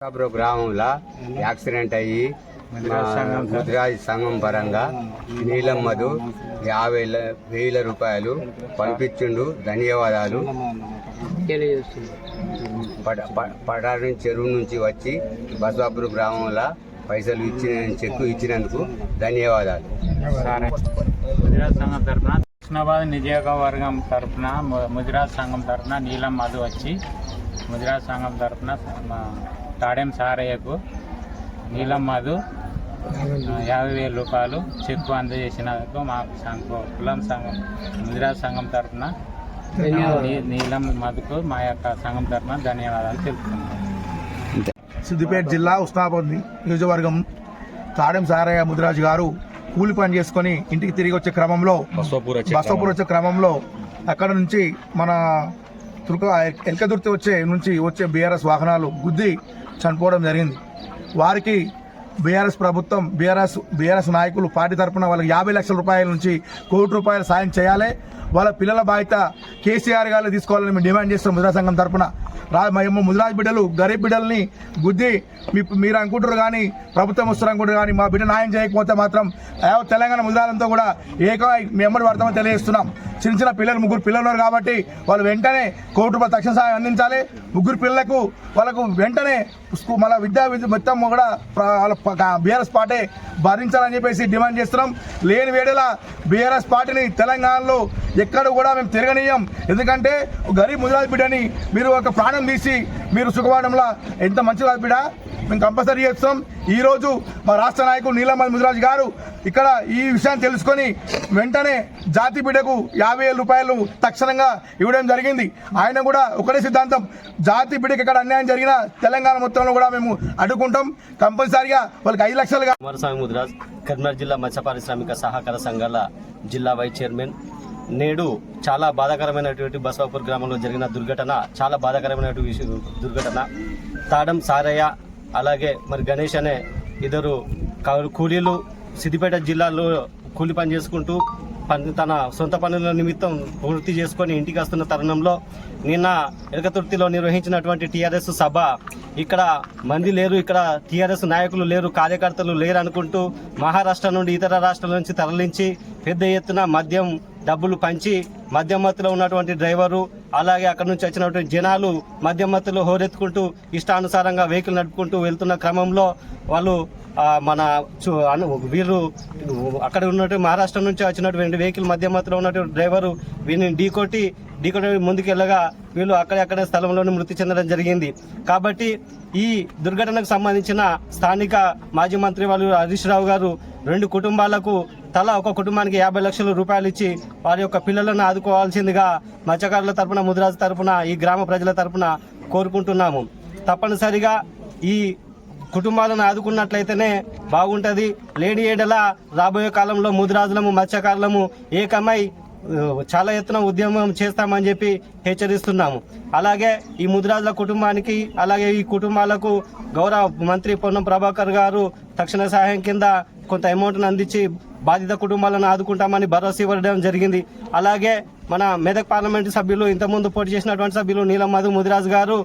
కాపురం గ్రామంలో యాక్సిడెంట్ అయ్యి ముద్రాజ్ సంఘం పరంగా నీలం మధు యాభై వేల రూపాయలు పంపించిండు. ధన్యవాదాలు. పడారి చెరువు నుంచి వచ్చి బసవాపురం గ్రామంలో పైసలు ఇచ్చిన చెక్కు ఇచ్చినందుకు ధన్యవాదాలు. ముదిరాజ్ సంఘం తరఫున కృష్ణాబాద్ నియోజకవర్గం తరఫున ము- ముదిరాజ్ సంఘం తరఫున నీలం మధు వచ్చి ముదిరాజ్ సంఘం తరఫున తాడెం సారయ్యకు నీలం మధు యాభై వేల రూపాయలు చెక్కు అందజేసినందుకు మా సంఘం కులం సంఘం ముదిరాజ్ సంఘం తరఫున నీలం మధుకు మా యొక్క సంఘం తరఫున ధన్యవాదాలు తెలుపుతున్నాను సిద్దిపేట జిల్లా ఉస్నాబాద్ నియోజకవర్గం తాడెం సారయ్య ముదిరాజు గారు కూలి పని చేసుకొని ఇంటికి తిరిగి వచ్చే క్రమంలో బసవపూర్ వచ్చే క్రమంలో అక్కడ నుంచి మన తుర్క ఎల్కదుర్తి వచ్చే నుంచి వచ్చే బీఆర్ఎస్ వాహనాలు గుద్ది చనిపోవడం జరిగింది. వారికి బీఆర్ఎస్ ప్రభుత్వం బీఆర్ఎస్ బీఆర్ఎస్ నాయకులు పార్టీ తరఫున వాళ్ళకి యాభై లక్షల రూపాయల నుంచి కోటి రూపాయలు సాయం చేయాలి. వాళ్ళ పిల్లల బాధ్యత కేసీఆర్ గారు తీసుకోవాలని మేము డిమాండ్ చేస్తాం ముద్రా సంఘం తరపున రా మేము ముదిరాజ్ బిడ్డలు గరీబ్ బిడ్డల్ని గుద్ది మీ మీరు అనుకుంటారు కానీ ప్రభుత్వం వస్తారు అనుకుంటారు కానీ మా బిడ్డ న్యాయం చేయకపోతే మాత్రం తెలంగాణ ముదిరాలంతా కూడా ఏకాయి మేము వర్తమని పడతామని తెలియజేస్తున్నాం. చిన్న చిన్న పిల్లలు ముగ్గురు పిల్లలు ఉన్నారు కాబట్టి వాళ్ళు వెంటనే కోటి రూపాయలు తక్షణ సహాయం అందించాలి. ముగ్గురు పిల్లలకు వాళ్ళకు వెంటనే మన విద్యా విద్య మొత్తం కూడా వాళ్ళ బీఆర్ఎస్ పార్టీ భరించాలని చెప్పేసి డిమాండ్ చేస్తున్నాం. లేని వేడల బీఆర్ఎస్ పార్టీని తెలంగాణలో ఎక్కడ కూడా మేము తిరగనీయం. ఎందుకంటే గరీబ్ ముదిరాజ్ బిడ్డని మీరు ఒక ప్రాణం తీసి మీరు సుఖపడంలో ఎంత మంచి బిడ? మేము కంపల్సరీ చేస్తాం. ఈరోజు మా రాష్ట్ర నాయకుడు నీలమల్ ముదిరాజ్ గారు ఇక్కడ ఈ విషయాన్ని తెలుసుకొని వెంటనే జాతి బిడ్డకు యాభై వేల రూపాయలు తక్షణంగా ఇవ్వడం జరిగింది. ఆయన కూడా ఒకటే సిద్ధాంతం. జాతి బిడ్డకి ఇక్కడ అన్యాయం జరిగిన తెలంగాణ మొత్తంలో కూడా మేము అడ్డుకుంటాం. కంపల్సరీగా వాళ్ళకి ఐదు లక్షలుగా కుమారస్వామి ముదిరాజ్ కరీంనగర్ జిల్లా మత్స్య పారిశ్రామిక సహకార సంఘాల జిల్లా వైస్ చైర్మన్ నేడు చాలా బాధాకరమైనటువంటి బసవాపూర్ గ్రామంలో జరిగిన దుర్ఘటన చాలా బాధాకరమైనటువంటి దుర్ఘటన. తాడం సారయ్య అలాగే మరి గణేష్ అనే ఇద్దరు కూలీలు సిద్దిపేట జిల్లాలో కూలి పని చేసుకుంటూ పని తన సొంత పనుల నిమిత్తం పూర్తి చేసుకొని ఇంటికి వస్తున్న తరుణంలో నిన్న ఎలకతుర్తిలో నిర్వహించినటువంటి టీఆర్ఎస్ సభ ఇక్కడ మంది లేరు ఇక్కడ టీఆర్ఎస్ నాయకులు లేరు కార్యకర్తలు లేరు అనుకుంటూ మహారాష్ట్ర నుండి ఇతర రాష్ట్రాల నుంచి తరలించి పెద్ద ఎత్తున మద్యం డబ్బులు పంచి మధ్యమత్తులో ఉన్నటువంటి డ్రైవరు అలాగే అక్కడ నుంచి వచ్చినటువంటి జనాలు మద్యం మత్తులో హోరెత్తుకుంటూ ఇష్టానుసారంగా వెహికల్ నడుపుకుంటూ వెళ్తున్న క్రమంలో వాళ్ళు మన వీరు అక్కడ ఉన్నటువంటి మహారాష్ట్ర నుంచి వచ్చినటువంటి వెహికల్ మధ్య మధ్యలో ఉన్నటువంటి డ్రైవరు వీరిని ఢీకొట్టి ఢీకొట్టి ముందుకెళ్ళగా వీళ్ళు అక్కడక్కడే స్థలంలోనే మృతి చెందడం జరిగింది. కాబట్టి ఈ దుర్ఘటనకు సంబంధించిన స్థానిక మాజీ మంత్రి వాళ్ళు హరీష్ రావు గారు రెండు కుటుంబాలకు తల ఒక కుటుంబానికి యాభై లక్షల రూపాయలు ఇచ్చి వారి యొక్క పిల్లలను ఆదుకోవాల్సిందిగా మత్స్యకారుల తరపున ముదిరాజు తరపున ఈ గ్రామ ప్రజల తరపున కోరుకుంటున్నాము. తప్పనిసరిగా ఈ కుటుంబాలను ఆదుకున్నట్లయితేనే బాగుంటుంది. లేని ఏడల రాబోయే కాలంలో ముదిరాజులము మత్స్యకారులము ఏకమై చాలా ఎత్తున ఉద్యమం చేస్తామని చెప్పి హెచ్చరిస్తున్నాము. అలాగే ఈ ముదిరాజుల కుటుంబానికి అలాగే ఈ కుటుంబాలకు గౌరవ మంత్రి పొన్నం ప్రభాకర్ గారు తక్షణ సహాయం కింద కొంత అమౌంట్ను అందించి బాధిత కుటుంబాలను ఆదుకుంటామని భరోసా ఇవ్వడం జరిగింది. అలాగే మన మెదక్ పార్లమెంటు సభ్యులు ఇంతకుముందు పోటీ చేసినటువంటి సభ్యులు నీలం మధు ముదిరాజు గారు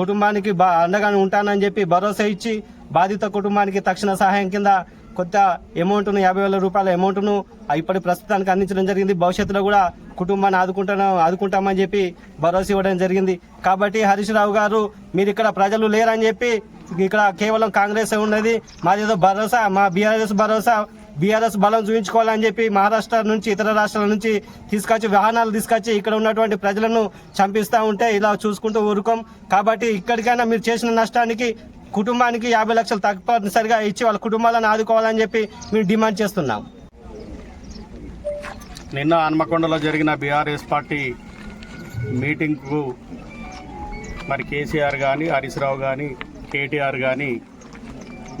కుటుంబానికి బా అండగా ఉంటానని చెప్పి భరోసా ఇచ్చి బాధిత కుటుంబానికి తక్షణ సహాయం కింద కొత్త అమౌంట్ను యాభై వేల రూపాయల అమౌంట్ను ఇప్పటి ప్రస్తుతానికి అందించడం జరిగింది. భవిష్యత్తులో కూడా కుటుంబాన్ని ఆదుకుంటాను ఆదుకుంటామని చెప్పి భరోసా ఇవ్వడం జరిగింది. కాబట్టి హరీష్ రావు గారు మీరు ఇక్కడ ప్రజలు లేరని చెప్పి ఇక్కడ కేవలం కాంగ్రెస్ ఉన్నది. మాదేదో భరోసా మా బీఆర్ఎస్ భరోసా బీఆర్ఎస్ బలం చూపించుకోవాలని చెప్పి మహారాష్ట్ర నుంచి ఇతర రాష్ట్రాల నుంచి తీసుకొచ్చి వాహనాలు తీసుకొచ్చి ఇక్కడ ఉన్నటువంటి ప్రజలను చంపిస్తూ ఉంటే ఇలా చూసుకుంటూ ఊరుకోం. కాబట్టి ఇక్కడికైనా మీరు చేసిన నష్టానికి కుటుంబానికి యాభై లక్షలు తప్పనిసరిగా ఇచ్చి వాళ్ళ కుటుంబాలను ఆదుకోవాలని చెప్పి మేము డిమాండ్ చేస్తున్నాం. నిన్న హన్మకొండలో జరిగిన బీఆర్ఎస్ పార్టీ మీటింగ్కు మరి కేసీఆర్ కానీ హరీశ్రావు కానీ కేటీఆర్ కానీ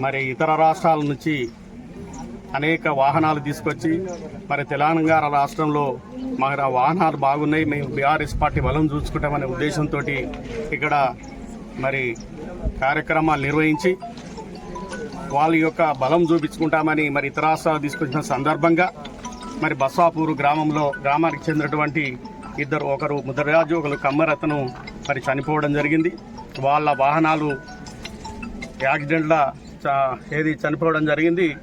మరి ఇతర రాష్ట్రాల నుంచి అనేక వాహనాలు తీసుకొచ్చి మరి తెలంగాణ రాష్ట్రంలో మరి ఆ వాహనాలు బాగున్నాయి. మేము బీఆర్ఎస్ పార్టీ బలం చూసుకుంటామనే ఉద్దేశంతో ఇక్కడ మరి కార్యక్రమాలు నిర్వహించి వాళ్ళ యొక్క బలం చూపించుకుంటామని మరి ఇతర రాష్ట్రాలు తీసుకొచ్చిన సందర్భంగా మరి బస్వాపూర్ గ్రామంలో గ్రామానికి చెందినటువంటి ఇద్దరు ఒకరు ముద్రరాజు ఒకరు కమ్మరతను మరి చనిపోవడం జరిగింది. వాళ్ళ వాహనాలు యాక్సిడెంట్లో చ- ఏది చనిపోవడం జరిగింది.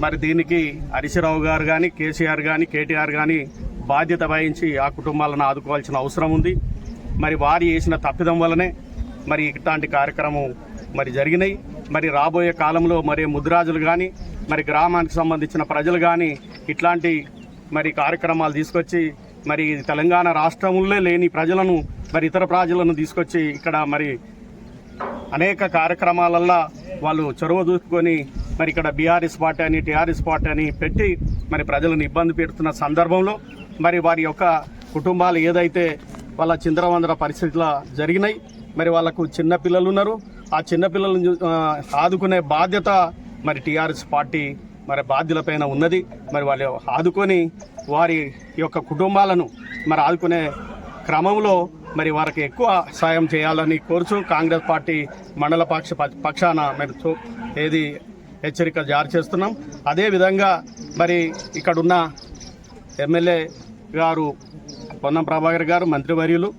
మరి దీనికి హరీశ్రావు గారు కానీ కేసీఆర్ కానీ కేటీఆర్ కానీ బాధ్యత వహించి ఆ కుటుంబాలను ఆదుకోవాల్సిన అవసరం ఉంది. మరి వారి చేసిన తప్పిదం వల్లనే మరి ఇట్లాంటి కార్యక్రమం మరి జరిగినాయి. మరి రాబోయే కాలంలో మరి ముద్రాజులు కానీ మరి గ్రామానికి సంబంధించిన ప్రజలు కానీ ఇట్లాంటి మరి కార్యక్రమాలు తీసుకొచ్చి మరి తెలంగాణ రాష్ట్రంలో లేని ప్రజలను మరి ఇతర ప్రజలను తీసుకొచ్చి ఇక్కడ మరి అనేక కార్యక్రమాలల్లో వాళ్ళు చొరవ చూసుకొని మరి ఇక్కడ బీఆర్ఎస్ పార్టీ అని టీఆర్ఎస్ పార్టీ అని పెట్టి మరి ప్రజలను ఇబ్బంది పెడుతున్న సందర్భంలో మరి వారి యొక్క కుటుంబాలు ఏదైతే వాళ్ళ చిందరవందర పరిస్థితుల జరిగినాయి మరి వాళ్ళకు చిన్నపిల్లలు ఉన్నారు. ఆ చిన్నపిల్లలను చూ- ఆదుకునే బాధ్యత మరి టీఆర్ఎస్ పార్టీ మరి బాధ్యులపైన ఉన్నది. మరి వాళ్ళు ఆదుకొని వారి యొక్క కుటుంబాలను మరి ఆదుకునే క్రమంలో మరి వారికి ఎక్కువ సాయం చేయాలని కోరుచు కాంగ్రెస్ పార్టీ మండల పక్ష పక్షాన మేము చూ- ఏది హెచ్చరిక జారీ చేస్తున్నాం. అదేవిధంగా మరి ఇక్కడున్న ఎమ్మెల్యే గారు పొన్నం ప్రభాకర్ గారు మంత్రివర్యులు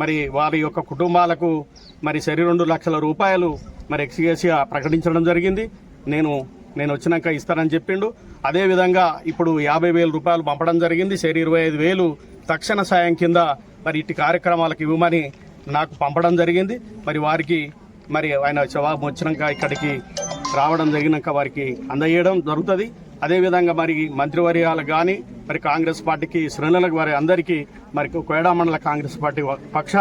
మరి వారి యొక్క కుటుంబాలకు మరి సరి రెండు లక్షల రూపాయలు మరి ఎక్స్గేసియా ప్రకటించడం జరిగింది. నేను నేను వచ్చినాక ఇస్తానని చెప్పిండు. అదేవిధంగా ఇప్పుడు యాభై వేల రూపాయలు పంపడం జరిగింది. సరి ఇరవై ఐదు వేలు తక్షణ సాయం కింద మరి ఇట్టి కార్యక్రమాలకు ఇవ్వమని నాకు పంపడం జరిగింది. మరి వారికి మరి ఆయన జవాబు వచ్చినాక ఇక్కడికి రావడం జరిగినాక వారికి అందజేయడం జరుగుతుంది. అదేవిధంగా మరి మంత్రివర్యాలకు కానీ మరి కాంగ్రెస్ పార్టీకి శ్రేణులకు వారి అందరికీ మరి కోయడా మండల కాంగ్రెస్ పార్టీ పక్ష